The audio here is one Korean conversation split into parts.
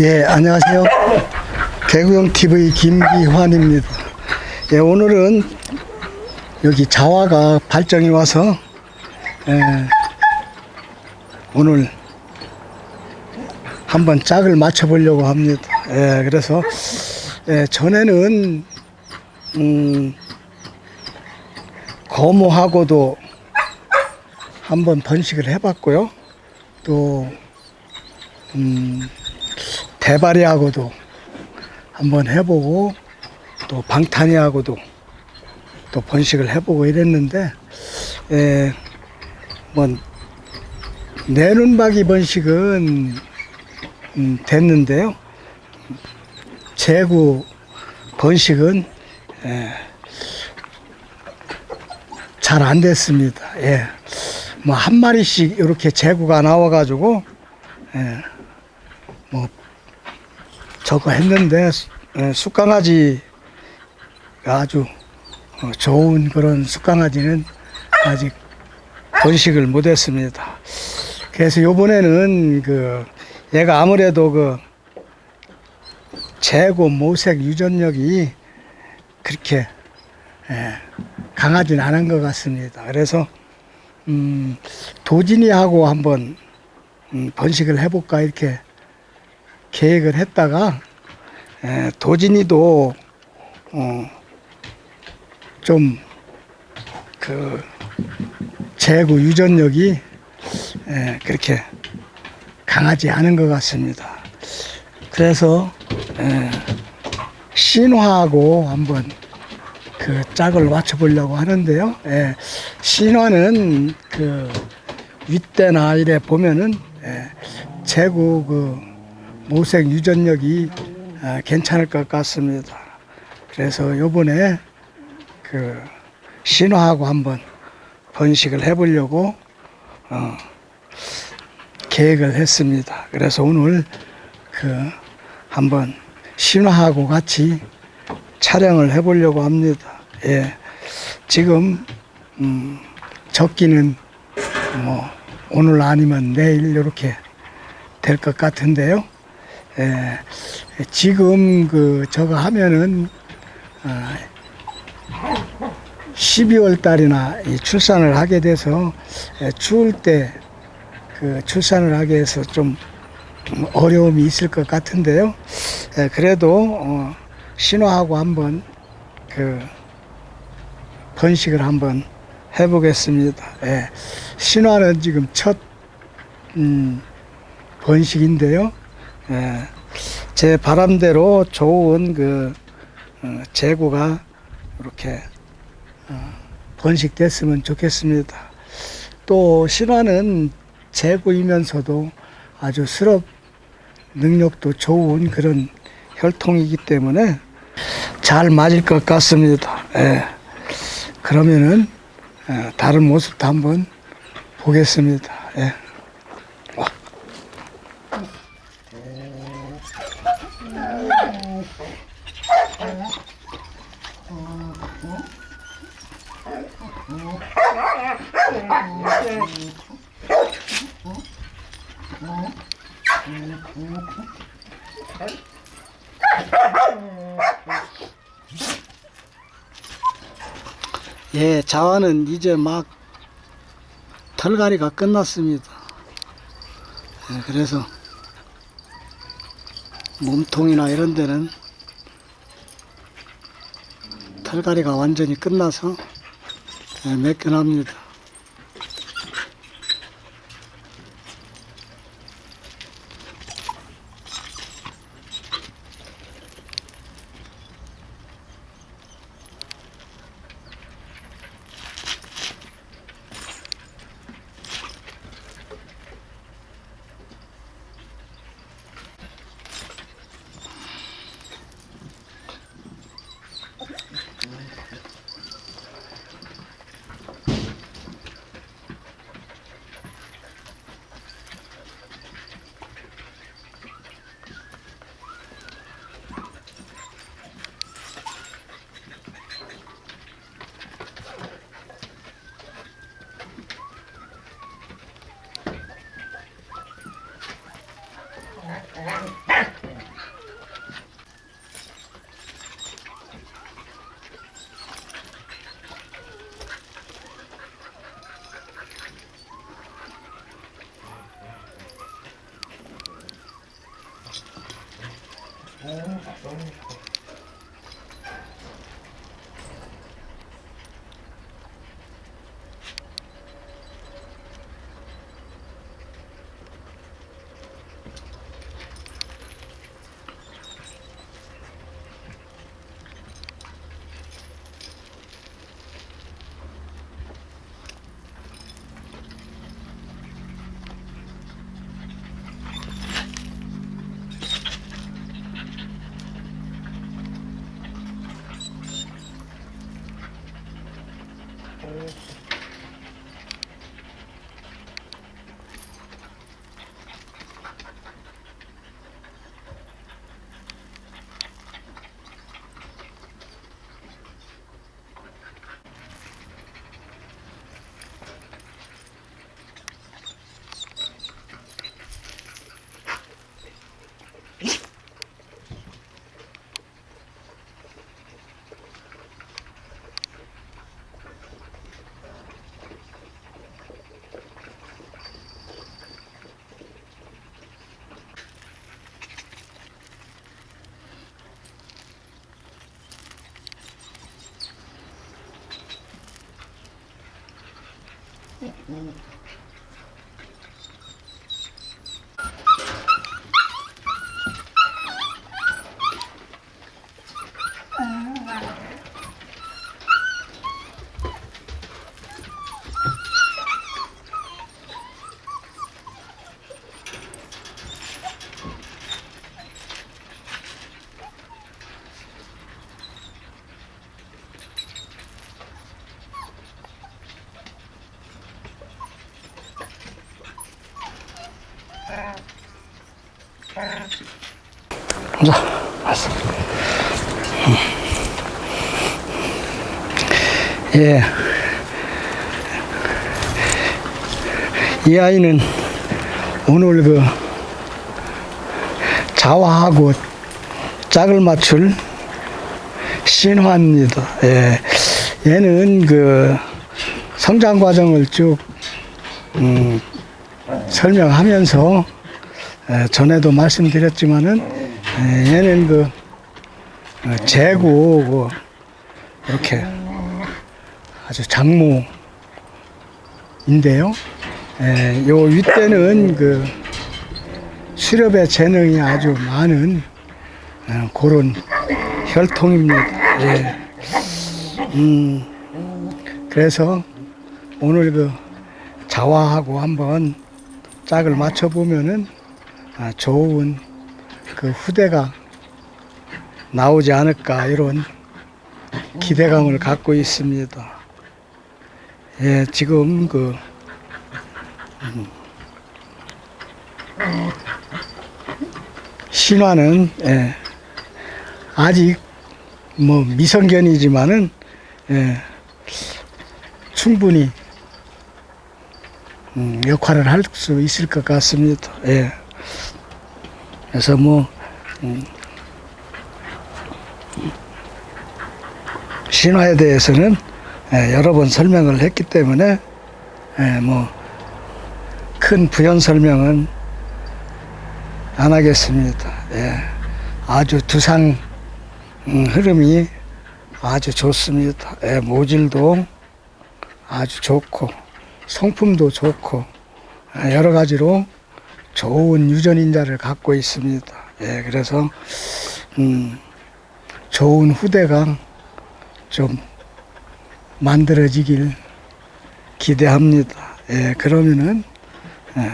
예, 안녕하세요. 개구용 TV 김기환입니다. 예, 오늘은 여기 자화가 발정이 와서 예, 오늘 한번 짝을 맞춰보려고 합니다. 예, 그래서 예, 전에는 음, 거모하고도 한번 번식을 해봤고요. 또 음, 대바리하고도 한번 해보고 또 방탄이하고도 또 번식을 해보고 이랬는데 에, 뭐 내눈박이 번식은 음, 됐는데요. 재구 번식은 잘 안 됐습니다. 예. 뭐 한 마리씩 이렇게 재구가 나와가지고 예. 뭐 저거 했는데 예, 숯강아지가 아주 어, 좋은 그런 숯강아지는 아직 번식을 못했습니다. 그래서 요번에는 그 얘가 아무래도 그 재고 모색 유전력이 그렇게 예, 강하진 않은 것 같습니다. 그래서 음, 도진이하고 한번 음, 번식을 해볼까 이렇게 계획을 했다가 에, 도진이도 어, 좀그 재구 유전력이 에, 그렇게 강하지 않은 것 같습니다. 그래서 에, 신화하고 한번 그 짝을 맞춰보려고 하는데요. 예, 신화는 그 윗대나 이래 보면은 예, 재구 그 모색 유전력이 아, 괜찮을 것 같습니다. 그래서 요번에 그 신화하고 한번 번식을 해보려고 어, 계획을 했습니다. 그래서 오늘 그 한번 신화하고 같이 촬영을 해보려고 합니다. 예, 지금 음, 적기는 뭐 오늘 아니면 내일 이렇게 될 것 같은데요. 예, 지금 그 저거 하면은 어, 12월 달이나 이 출산을 하게 돼서 예, 추울 때 그 출산을 하게 해서 좀 어려움이 있을 것 같은데요. 예, 그래도 어, 신호하고 한번 그 번식을 한번 해보겠습니다. 예. 신화는 지금 첫 음, 번식인데요. 예. 제 바람대로 좋은 그 어, 재구가 이렇게 어, 번식됐으면 좋겠습니다. 또 신화는 재구이면서도 아주 수럽 능력도 좋은 그런 혈통이기 때문에 잘 맞을 것 같습니다. 예. 그러면은 예, 다른 모습도 한번 보겠습니다. 예. 와. 예, 자화는 이제 막 털갈이가 끝났습니다. 예, 그래서 몸통이나 이런 데는 털갈이가 완전히 끝나서 예, 매끈합니다. Máy. 点。嗯。 자, 왔어. 예. 이 아이는 오늘 그 자화하고 짝을 맞출 신화입니다. 예. 얘는 그 성장 과정을 쭉 음, 설명하면서 에, 전에도 말씀드렸지만은 에, 얘는 그 어, 재고 그 이렇게 아주 장모인데요. 에, 요 윗대는 그 수렵의 재능이 아주 많은 어, 그런 혈통입니다. 예. 음, 그래서 오늘 그 자화하고 한번 짝을 맞춰보면은 아, 좋은 그 후대가 나오지 않을까 이런 기대감을 갖고 있습니다. 예, 지금 그 음, 신화는 예, 아직 뭐 미성견이지만은 예, 충분히 음, 역할을 할 수 있을 것 같습니다. 예. 그래서 뭐 음, 신화에 대해서는 예, 여러 번 설명을 했기 때문에 예, 뭐큰 부연 설명은 안 하겠습니다. 예. 아주 두상 음, 흐름이 아주 좋습니다. 예, 모질도 아주 좋고 성품도 좋고 예, 여러 가지로 좋은 유전인자를 갖고 있습니다. 예, 그래서 음, 좋은 후대가 좀 만들어지길 기대합니다. 예, 그러면은 예,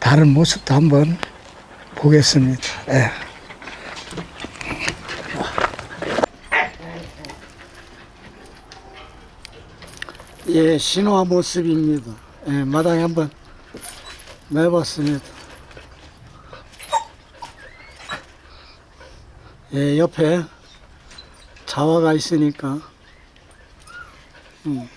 다른 모습도 한번 보겠습니다. 예. 예, 신화 모습입니다. 예, 마당에 한번 네, 매봤습니다. 예, 옆에 자화가 있으니까 음.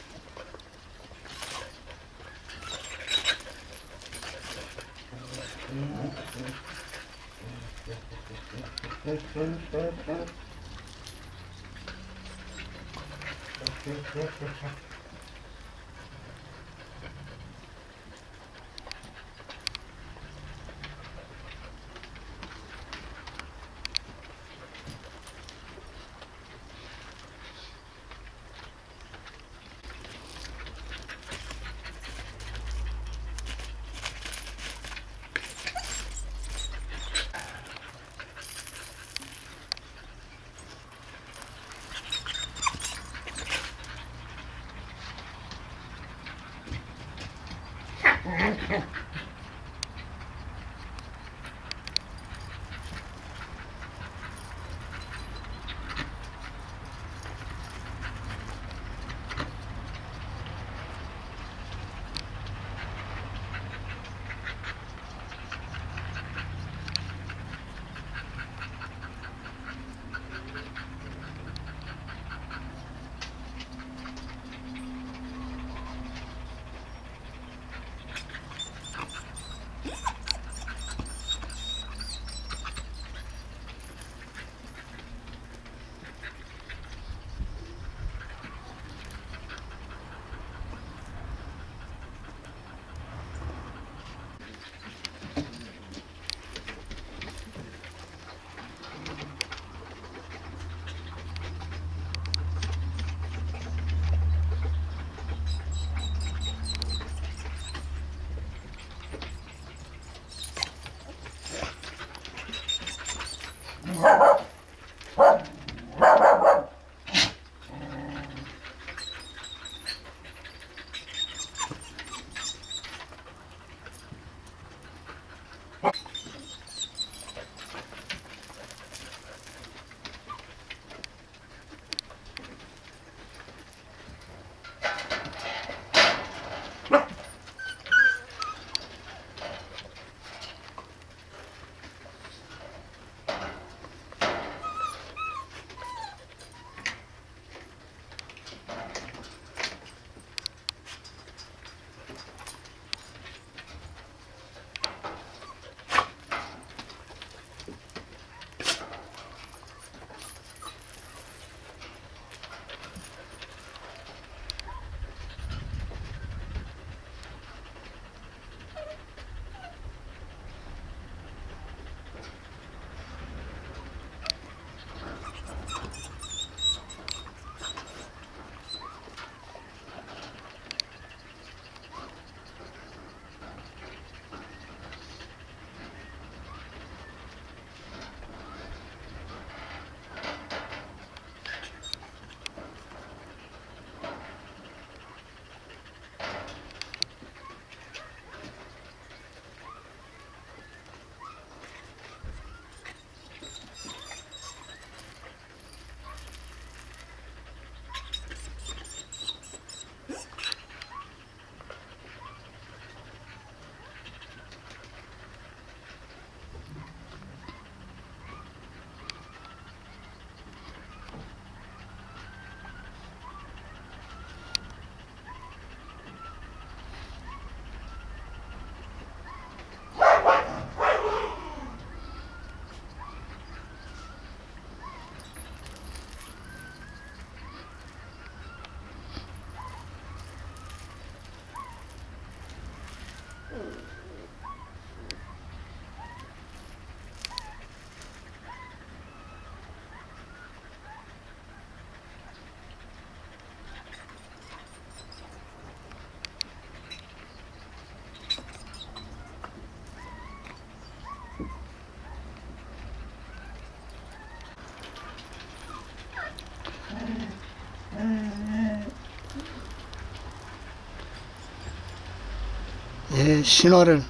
예, 신호를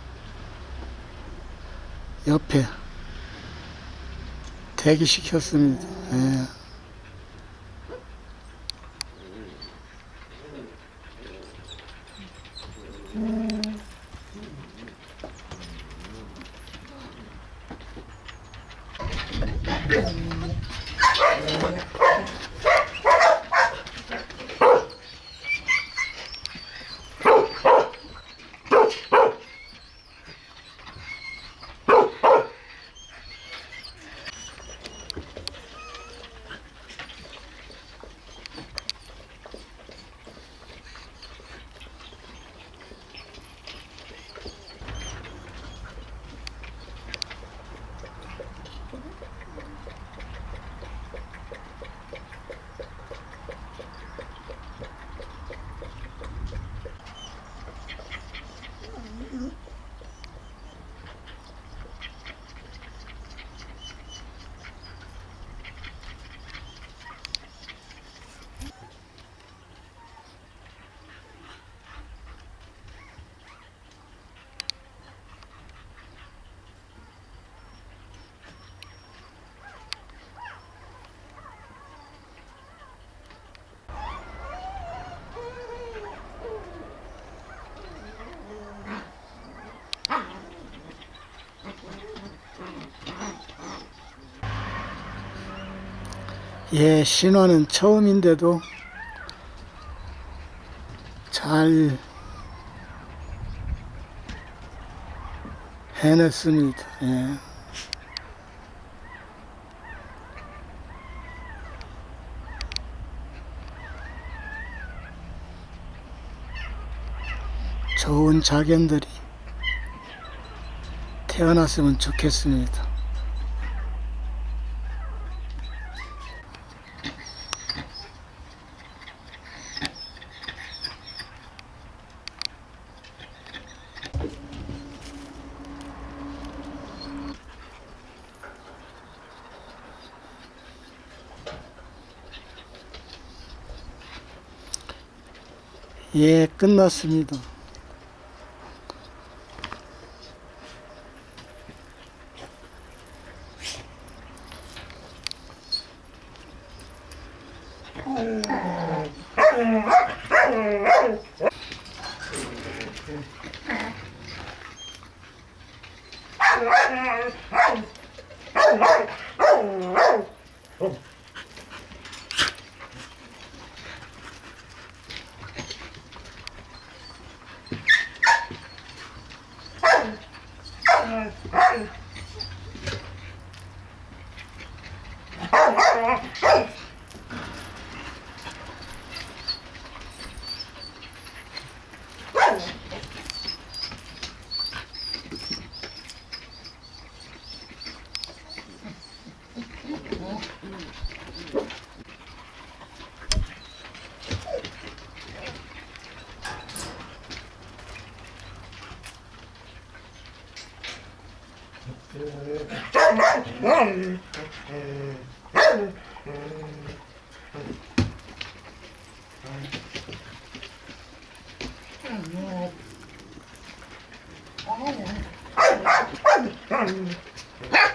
옆에 대기시켰습니다. 예. 예, 신화는 처음인데도 잘 해냈습니다. 예. 좋은 자견들이 태어났으면 좋겠습니다. 예, 끝났습니다. Oh, no. Oh.